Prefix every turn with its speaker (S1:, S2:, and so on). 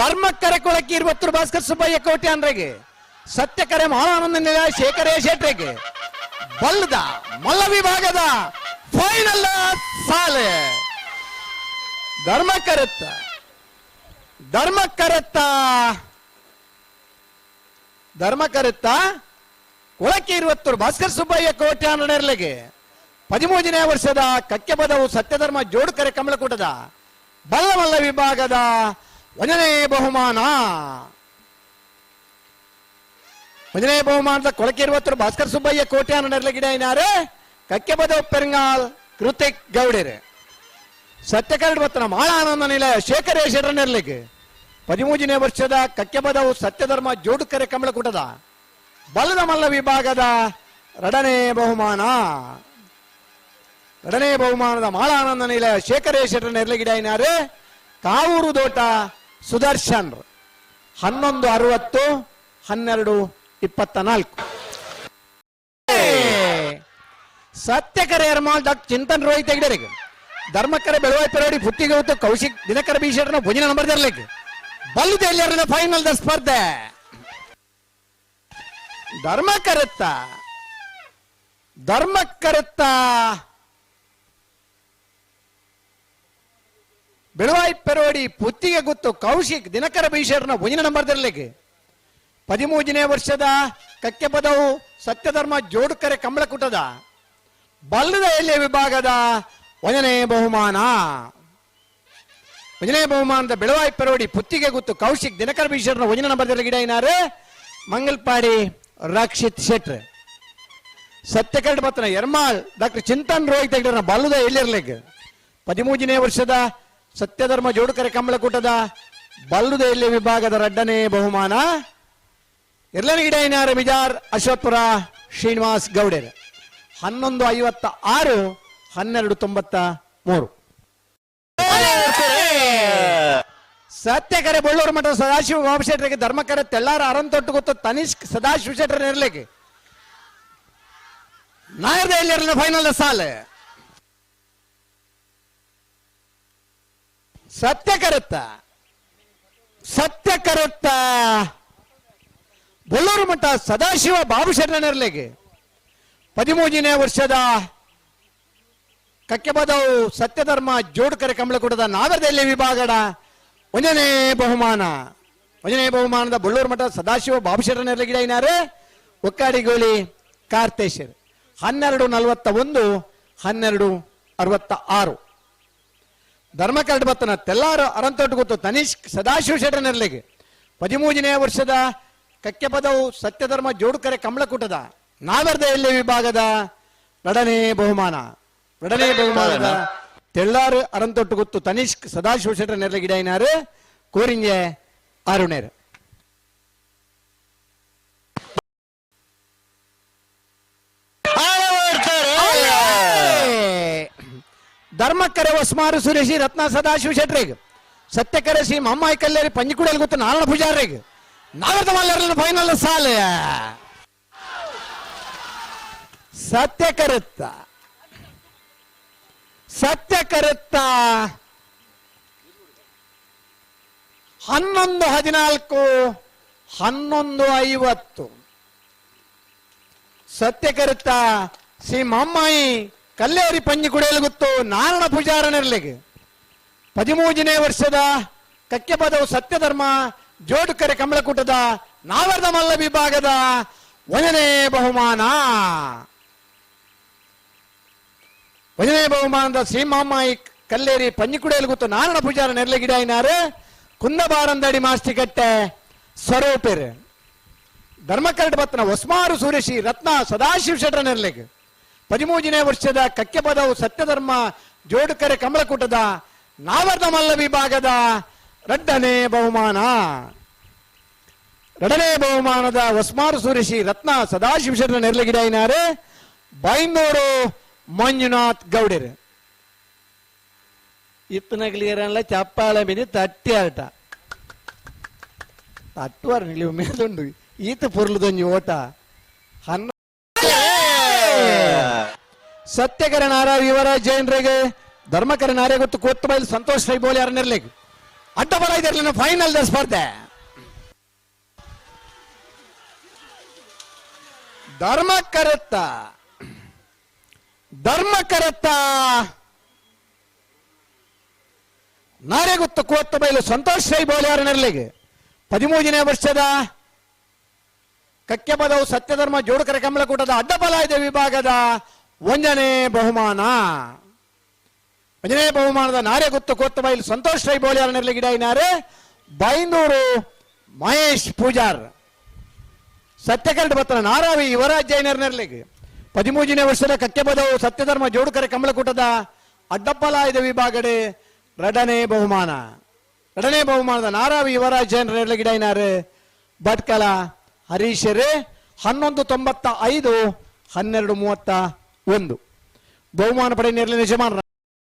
S1: ಧರ್ಮಕ್ಕರೆ ಕೊಳಕ್ಕೆ ಇರುವತ್ತರು ಭಾಸ್ಕರ್ ಸುಬ್ಬಯ್ಯ ಕೋಟೆ ಸತ್ಯ ಕರೆ ಮಹಾನಂದ ನಿಲಯ ಶೇಖರೇ ಶೆಟ್ರಿಗೆ ಬಲ್ಲದ ಮಲ್ಲ ವಿಭಾಗದ ಫೈನಲ್ ಸಾಲೆ. ಧರ್ಮ ಕರೆತ್ತ ಧರ್ಮ ಕರೆತ್ತ ಧರ್ಮ ಕರೆತ್ತ ಕೊಳಕ್ಕೆ ಇರುವತ್ತರು ಭಾಸ್ಕರ್ ಸುಬ್ಬಯ್ಯ ಕೋಟಿ ಅಂದ್ರೆಗೆ ಪದಿಮೂರನೇ ವರ್ಷದ ಕಕ್ಕೆ ಪದವು ಸತ್ಯಧರ್ಮ ಜೋಡುಕರೆ ಕಮಲಕೂಟದ ಬಲ್ಲಮಲ್ಲ ವಿಭಾಗದ ಒಂದನೇ ಬಹುಮಾನ. ಒಂದನೇ ಬಹುಮಾನದ ಕೊಳಕೆ ಇರುವತ್ತರು ಭಾಸ್ಕರ್ ಸುಬ್ಬಯ್ಯ ಕೋಟ್ಯಾನ ಅನ್ನರ್ಲೆ ಗಿಡ ಏನಾರೆ ಕಕ್ಕೆ ಬದ ಪೆರಂಗಾಲ್ ಕೃತಿಕ್ ಗೌಡರೆ. ಸತ್ಯಕರಡು ಭತ್ತನ ಮಾಳ ಆನಂದ ನಿಲಯ ಶೇಖರೇಶ್ವರ ನೆರಲಿಗೆ ಪದಿಮೂಜನೇ ವರ್ಷದ ಕಕ್ಕೆ ಪದವು ಸತ್ಯಧರ್ಮ ಜೋಡುಕರೆ ಕಮಲಕೂಟದ ಬಲದ ಮಲ್ಲ ವಿಭಾಗದ ಎರಡನೇ ಬಹುಮಾನ. ಎರಡನೇ ಬಹುಮಾನದ ಮಾಳಾನಂದ ನಿಲಯ ಶೇಖರೇಶ್ವರ ನೆರ್ಲಗಿಡ ಏನಾರೆ ಕಾವೂರು ದೋಟ ಸುದರ್ಶನ್ ಹನ್ನೊಂದು ಅರವತ್ತು, ಹನ್ನೆರಡು ಇಪ್ಪತ್ತ ನಾಲ್ಕು ಸತ್ಯಕರೆ ಎರಮಾಲ್ ಡಾಕ್ಟರ್ ಚಿಂತನ್ ರೋಹಿತ್ ತೆಗಡರಿಗೆ ಧರ್ಮಕರೆ ಬೆಳವಾಯಿ ಪೆರೋಡಿ ಪುತ್ತಿಗೆ ಹೊತ್ತು ಕೌಶಿಕ್ ದಿನಕರ ಬೀಶೆಟ್ನ ಭುಜನ ನಂಬರ್ ತರಲಿಕ್ಕೆ. ಬಲ್ಲು ಎಲ್ಲರನ್ನ ಫೈನಲ್ ದ ಸ್ಪರ್ಧೆ. ಧರ್ಮಕರುತ್ತ ಧರ್ಮಕರುತ್ತ ಬೆಳವಾಯಿ ಪೆರೋಡಿ ಪುತ್ತಿಗೆ ಗೊತ್ತು, ಕೌಶಿಕ್, ದಿನಕರ ಭೀಷಣನ ಭುಜನ ನಂಬರ್ ಪದಿಮೂಜನೇ ವರ್ಷದ ಕಕ್ಕೆ ಪದವು ಸತ್ಯಧರ್ಮ ಜೋಡುಕರೆ ಕಂಬಳಕುಟದ. ಬಲ್ಲದ ಎಲೆ ವಿಭಾಗದ ಒಂದನೇ ಬಹುಮಾನ. ಒಂದನೇ ಬಹುಮಾನದ ಬೆಳವಾಯಿ ಪೆರೋಡಿ ಪುತ್ತಿಗೆ ಗೊತ್ತು, ಕೌಶಿಕ್, ದಿನಕರ ಭೀಷಣನ ಒಂದನೇ ನಂಬರ್ ಗಿಡ ಏನಾರು? ಮಂಗಲ್ಪಾಡಿ ರಕ್ಷಿತ್ ಶೆಟ್ರ್. ಸತ್ಯಕರ್ಡ್ ಬತ್ತನ ಎರ್ಮಾಳ್, ಡಾಕ್ಟರ್ ಚಿಂತನ್ ರೋಹಿತ್ ಬಲ್ಲದ ಎಲ್ಲಿರ್ಲಿಕ್ಕೆ ಪದಿಮೂಜನೇ ವರ್ಷದ ಸತ್ಯಧರ್ಮ ಜೋಡುಕರೆ ಕಂಬಳಕೂಟದ ಬಲ್ಲುದ ಎಲ್ಲಿ ವಿಭಾಗದ ರಡ್ಡನೇ ಬಹುಮಾನ. ಎರಡನೇ ಮಿಜಾರ್ ಅಶ್ವತ್ಪುರ ಶ್ರೀನಿವಾಸ್ ಗೌಡೇರ್. ಹನ್ನೊಂದು ಐವತ್ತ ಆರು, ಹನ್ನೆರಡು ತೊಂಬತ್ತ ಮೂರು. ಸತ್ಯಕರೆ ಬಳ್ಳೂರು ಮಠದ ಸದಾಶಿವ ಬಾಬು ಶೆಟ್ಟರಿಗೆ ಧರ್ಮಕರೆ ತೆಳ್ಳಾರ ಅರಂತೊಟ್ಟು ಗೊತ್ತು ತನಿಷ್ಕ್ ಸದಾಶಿವ ಶೆಟ್ರ ಇರ್ಲಿಕ್ಕೆ. ನಾಯರ್ದ ಫೈನಲ್ ಸಾಲ. ಸತ್ಯ ಕರುತ್ತ. ಸತ್ಯ ಕರುತ್ತ. ಬಳ್ಳೂರು ಮಠ ಸದಾಶಿವ ಬಾಬು ಶೆಟ್ಟರ್ನರ್ಲೆಗೆ ಪದಿಮೂರನೇ ವರ್ಷದ ಕಕ್ಕೆ ಪದವು ಸತ್ಯಧರ್ಮ ಜೋಡುಕರೆ ಕಂಬಳಕೂಟದ ನಾಗರದಲ್ಲಿ ವಿಭಾಗದ ಒಂದನೇ ಬಹುಮಾನ. ಒಂದನೇ ಬಹುಮಾನದ ಬೊಳ್ಳೂರು ಮಠ ಸದಾಶಿವ ಬಾಬು ಶೆಟ್ಟರ್ನರ್ಲೆ ಗಿಡ ಏನಾರು ಒಕ್ಕಾಡಿಗೋಳಿ ಕಾರ್ತೇಶರ್. ಹನ್ನೆರಡು ನಲವತ್ತ ಒಂದು ಹನ್ನೆರಡು ಅರವತ್ತ ಆರು ಧರ್ಮಕರಡ್ ಬತ್ತನ ತೆಲ್ಲಾರು ಅರಂತೊಟ್ಟು ಗೊತ್ತು ತನಿಷ್ಕ್ ಸದಾಶಿವ ಶೆಟ್ಟರ್ನರ್ಲೆಗೆ ಪದಿಮೂರನೇ ವರ್ಷದ ಕಕ್ಕೆ ಪದವು ಸತ್ಯಧರ್ಮ ಜೋಡುಕರೆ ಕಮಲಕೂಟದ ನಾವರ್ದ ಎಲ್ಲಿ ವಿಭಾಗದ ನಡನೆ ಬಹುಮಾನ. ನಡನೆ ಬಹುಮಾನದ ತೆಳ್ಳಾರು ಅರಂತೊಟ್ಟು ಗೊತ್ತು ತನಿಷ್ಕ್ ಸದಾಶಿವ ಶೆಟ್ಟರ್ ನೆರಳೆ ಗಿಡ ಏನಾರು? ಕೋರಿಂಜೆ ವಸ್ಮಾರು ಸುರೇಶಿ ರತ್ನ ಸದಾಶಿವ ಶೆಟ್ರಿಗೆ ಸತ್ಯಕರೆ ಶ್ರೀ ಮಮ್ಮಾಯಿ ಕಲ್ಲೇರಿ ಪಂಜಿಕುಡಿಯಲ್ಲಿ ಗೊತ್ತು ನಾರಾಯಣ ಪೂಜಾರಿಗೆ ನಾಗರದ ಮಲ್ಲರಲ್ಲಿ ಫೈನಲ್ ಸಾಲ. ಸತ್ಯ ಕರೆತ್ತ. ಹನ್ನೊಂದು ಹದಿನಾಲ್ಕು, ಹನ್ನೊಂದು ಐವತ್ತು. ಸತ್ಯ ಸತ್ಯಕರುತ್ತ ಶ್ರೀ ಮಮ್ಮಾಯಿ ಕಲ್ಲೇರಿ ಪಂಜಿ ಕುಡಿಯಲು ಗೊತ್ತು, ನಾರಾಯಣ ಪೂಜಾರನಿರ್ಲಿಗೆ ಪದಿಮೂಜನೇ ವರ್ಷದ ಕಕ್ಕೆ ಪದವು ಸತ್ಯಧರ್ಮ, ಜೋಡುಕರೆ ಕಮಲಕೂಟದ ನಾವರ್ದ ಮಲ್ಲ ವಿಭಾಗದ ವಜನೇ ಬಹುಮಾನ. ವಜನೇ ಬಹುಮಾನದ ಶ್ರೀಮಾಮಾಯಿ ಕಲ್ಲೇರಿ ಪಂಜಿಕುಡಿಯಲು ಗೊತ್ತು, ನಾರಾಯಣ ಪೂಜಾರ ನೆರಳೆ ಗಿಡ ಏನಾರು? ಕಟ್ಟೆ ಸ್ವರೂಪೇರು. ಧರ್ಮಕರಡ್ ಪತ್ನ ಒಸ್ಮಾರು ಸೂರ್ಯಶಿ ರತ್ನ ಸದಾಶಿವ ಶೆಟ್ರ ನೆರಳಿಗೆ ಪದಿಮೂರನೇ ವರ್ಷದ ಕಕ್ಕೆಪದವು ಸತ್ಯಧರ್ಮ ಜೋಡುಕರೆ ಕಮಲಕೂಟದ ನಾವರ್ಧ ಮಲ್ಲ ವಿಭಾಗದ ರಡ್ಡನೇ ಬಹುಮಾನ. ಎರಡನೇ ಬಹುಮಾನದ ವಸ್ಮಾರು ಸುರೇಶಿ ರತ್ನ ಸದಾಶಿವ ಶೆಟ್ರ ನೆರಳೆ ಗಿಡ ಏನಾರು ಬೈಂದೂರು ಮಂಜುನಾಥ್ ಗೌಡರ್. ಇಪ್ಪನ ಚಪ್ಪಾಳ ಮೇಲೆ ತಟ್ಟಿ ಆಟ. ತಟ್ಟುವಾರ ನಿಲ್ಲಿವು ಮೇಲುಂಡು ಈತ ಪೊರ್ಲುದೊಂಜಿ ಓಟ. ಹನ್ನ ಸತ್ಯಕರ ವಿವರ ಇವರ ಜೈನರಿಗೆ, ಧರ್ಮಕರ ನಾರೇ ಗೊತ್ತು ಕೊತ್ತು ಬೈಲ್ ಸಂತೋಷ್ ರೈ ಬೋಲಿ ಬಲ ಅಡ್ಡಬಲ ನಾವು ಫೈನಲ್ ಸ್ಪರ್ಧೆ. ಧರ್ಮ ಕರೆತ್ತ. ಧರ್ಮ ಕರೆತ್ತ. ನಾರೆಗುತ್ತ ಕೋತ್ತ ಬಯಲು ಸಂತೋಷ ರೈ ಬೋಲಿಯಾರ ನೆರಳಿಗೆ ಪದಿಮೂರನೇ ವರ್ಷದ ಕಕ್ಕೆ ಪದವು ಸತ್ಯಧರ್ಮ ಜೋಡುಕರ ಕಮಲಕೂಟದ ಅಡ್ಡಬಲಾಯದ ವಿಭಾಗದ ಒಂದನೇ ಬಹುಮಾನ. ಒಂದನೇ ಬಹುಮಾನದ ನಾರೆಗುತ್ತ ಕೊತ್ತ ಬೈಲ್ ಸಂತೋಷ್ ರೈ ಬೋಳಿಯಾರ ನೆರಳಿ ಗಿಡ ಇನ್ನಾರೆ? ಬೈಂದೂರು ಮಹೇಶ್ ಪೂಜಾರ್. ಸತ್ಯಕರಡು ಪತ್ರ ನಾರಾವಿ ಯುವರಾಜ್ ಜೈನರ್ ಪದಿಮೂರನೇ ವರ್ಷದ ಕಕ್ಕೆಬದವು ಸತ್ಯಧರ್ಮ ಜೋಡುಕರೆ ಕಮಲಕೂಟದ ಅಡ್ಡಪ್ಪಲಾಯದ ವಿಭಾಗಡೆ ಎರಡನೇ ಬಹುಮಾನ. ಎರಡನೇ ಬಹುಮಾನದ ನಾರಾವಿ ಯುವರಾಜ್ ಜೈನ್ ನೆರಳಿ ಗಿಡ ಇನ್ನಾರೆ? ಭಟ್ಕಲ ಹರೀಶರೇ, ಹನ್ನೊಂದು ತೊಂಬತ್ತ ಐದು, ಹನ್ನೆರಡು ಮೂವತ್ತ ಒಂದು. ಬಹುಮಾನ ಪಡೆ ನೆರಳಿನ ಯಜಮಾನರ